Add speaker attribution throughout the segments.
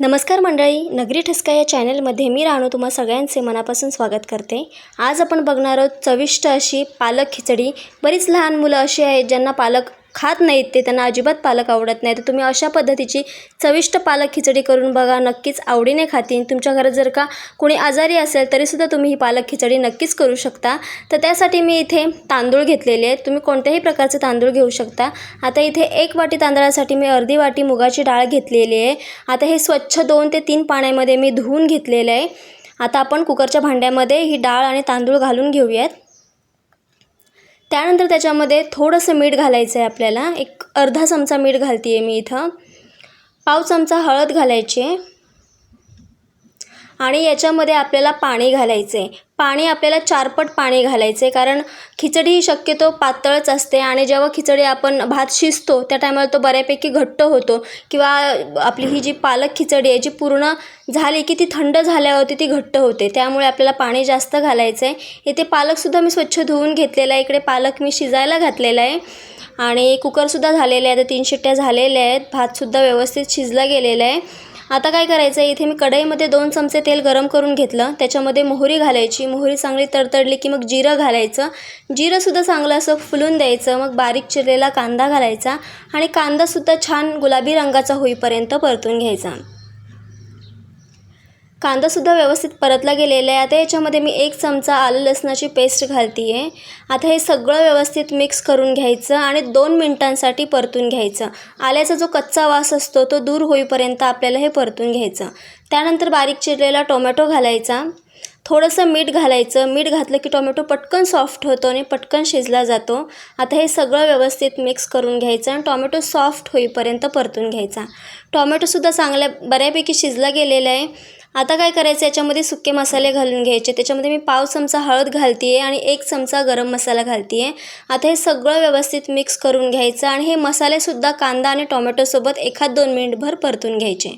Speaker 1: नमस्कार मंडळी नगरी ठसका या चॅनलमध्ये मी राहणो तुम्हा सगळ्यांचे मनापासून स्वागत करते. आज आपण बघणार आहोत चविष्ट अशी पालक खिचडी. बरीच लहान मुलं अशी आहेत ज्यांना पालक खात नाहीत ते त्यांना अजिबात पालक आवडत नाही. तर तुम्ही अशा पद्धतीची चविष्ट पालक खिचडी करून बघा नक्कीच आवडीने खातील तुमच्या घरात जर का कोणी आजारी असेल तरीसुद्धा तुम्ही ही पालक खिचडी नक्कीच करू शकता. तर त्यासाठी मी इथे तांदूळ घेतलेले आहेत. तुम्ही कोणत्याही प्रकारचे तांदूळ घेऊ शकता. आता इथे एक वाटी तांदळासाठी मी अर्धी वाटी मुगाची डाळ घेतलेली आहे. आता हे स्वच्छ दोन ते तीन पाण्यामध्ये मी धुवून घेतलेलं आहे. आता आपण कुकरच्या भांड्यामध्ये ही डाळ आणि तांदूळ घालून घेऊयात. त्यानंतर त्याच्यामध्ये थोडंसं मीठ घालायचं आहे आपल्याला. एक अर्धा चमचा मीठ घालते आहे मी इथं. पाव चमचा हळद घालायची आहे. आणि याच्यामध्ये आपल्याला पाणी घालायचं आहे पाणी आपल्याला चारपट पाणी घालायचं आहे कारण खिचडी ही शक्यतो पातळच असते आणि जेव्हा खिचडी आपण भात शिजतो त्या टायमाला तो बऱ्यापैकी घट्ट होतो. किंवा आपली ही जी पालक खिचडी आहे जी पूर्ण झाली की ती थंड झाल्यावरती ती घट्ट होते. त्यामुळे आपल्याला पाणी जास्त घालायचं आहे इथे पालकसुद्धा मी स्वच्छ धुवून घेतलेला आहे. इकडे पालक मी शिजायला घातलेला आहे. आणि कुकरसुद्धा झालेले आहे आता तीन शिट्ट्या झालेल्या आहेत. भातसुद्धा व्यवस्थित शिजला गेलेला आहे. आता काय करायचं आहे इथे मी कढईमध्ये दोन चमचे तेल गरम करून घेतलं. त्याच्यामध्ये मोहरी घालायची. मोहरी चांगली तडतडली की मग जिरं घालायचं. जिरंसुद्धा चांगलं असं फुलून द्यायचं. मग बारीक चिरलेला कांदा घालायचा आणि कांदासुद्धा छान गुलाबी रंगाचा होईपर्यंत परतून घ्यायचा. कांदासुद्धा व्यवस्थित परतला गेलेला आहे. आता याच्यामध्ये मी एक चमचा आलं लसणाची पेस्ट घालते आहे आता हे सगळं व्यवस्थित मिक्स करून घ्यायचं आणि दोन मिनटांसाठी परतून घ्यायचं. आल्याचा जो कच्चा वास असतो तो दूर होईपर्यंत आपल्याला हे परतून घ्यायचं. त्यानंतर बारीक चिरलेला टोमॅटो घालायचा. थोडंसं मीठ घालायचं. मीठ घातलं की टोमॅटो पटकन सॉफ्ट होतो आणि पटकन शिजला जातो. आता हे सगळं व्यवस्थित मिक्स करून घ्यायचं आणि टोमॅटो सॉफ्ट होईपर्यंत परतून घ्यायचा. टोमॅटोसुद्धा चांगल्या बऱ्यापैकी शिजला गेलेला आहे. आता काय करायचं? याच्यामध्ये सुके मसाले घालून घ्यायचे. त्याच्यामध्ये मी पाव चमचा हळद घालते आहे आणि एक चमचा गरम मसाला घालते आहे आता हे सगळं व्यवस्थित मिक्स करून घ्यायचं आणि हे मसालेसुद्धा कांदा आणि टोमॅटोसोबत एखाद दोन मिनिटभर परतून घ्यायचे.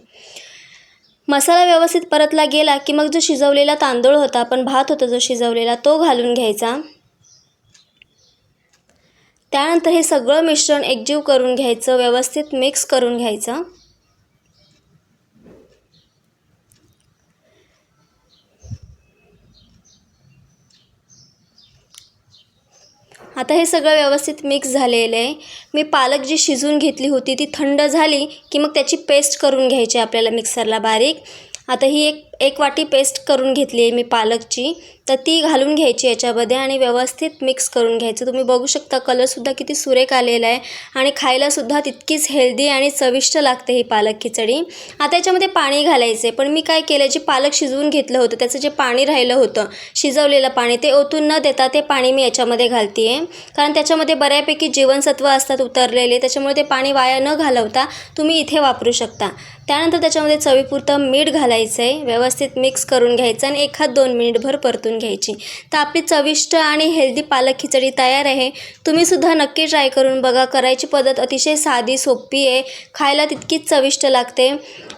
Speaker 1: मसाला व्यवस्थित परतला गेला की मग जो शिजवलेला तांदूळ होता आपण भात होता जो शिजवलेला तो घालून घ्यायचा. त्यानंतर हे सगळं मिश्रण एकजीव करून घ्यायचं व्यवस्थित मिक्स करून घ्यायचं. आता हे सगळं व्यवस्थित मिक्स झालेलं आहे. मी पालक जी शिजवून घेतली होती ती थंड झाली की मग त्याची पेस्ट करून घ्यायची आपल्याला मिक्सरला बारीक. आता ही एक एक वाटी पेस्ट करून घेतली आहे मी पालकची. तर ती घालून घ्यायची याच्यामध्ये आणि व्यवस्थित मिक्स करून घ्यायचं. तुम्ही बघू शकता कलरसुद्धा किती सुरेख आलेला आहे आणि खायलासुद्धा तितकीच हेल्दी आणि चविष्ट लागते ही पालक खिचडी. आता याच्यामध्ये पाणी घालायचं आहे पण मी काय केलं जे पालक शिजवून घेतलं होतं त्याचं जे पाणी राहिलं होतं शिजवलेलं पाणी ते ओतून न देता ते पाणी मी याच्यामध्ये घालते आहे कारण त्याच्यामध्ये बऱ्यापैकी जीवनसत्व असतात उतरलेले त्याच्यामुळे ते पाणी वाया न घालवता तुम्ही इथे वापरू शकता. त्यानंतर त्याच्यामध्ये चवीपुरतं मीठ घालायचं आहे व्यवस्थित व्यवस्थित मिक्स करून घ्यायचं आणि एखाद दोन मिनिटभर परतून घ्यायची. तर आपली चविष्ट आणि हेल्दी पालक खिचडी तयार आहे. तुम्हीसुद्धा नक्की ट्राय करून बघा. करायची पद्धत अतिशय साधी सोपी आहे. खायला तितकीच चविष्ट लागते.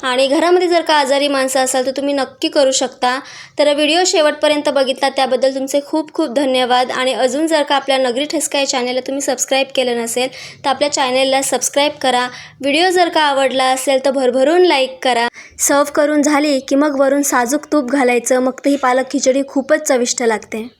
Speaker 1: आणि घरामध्ये जर का आजारी माणसं असाल तर तुम्ही नक्की करू शकता. तर व्हिडिओ शेवटपर्यंत बघितला त्याबद्दल तुमचे खूप खूप धन्यवाद. आणि अजून जर का आपल्या नगरी ठसका या चॅनलला तुम्ही सबस्क्राईब केलं नसेल तर आपल्या चॅनलला सबस्क्राईब करा. व्हिडिओ जर का आवडला असेल तर भरभरून लाईक करा. सर्व करून झाली की मग वरून साजूक तूप घालायचं मग ती पालक खिचडी खूपच चविष्ट लागते.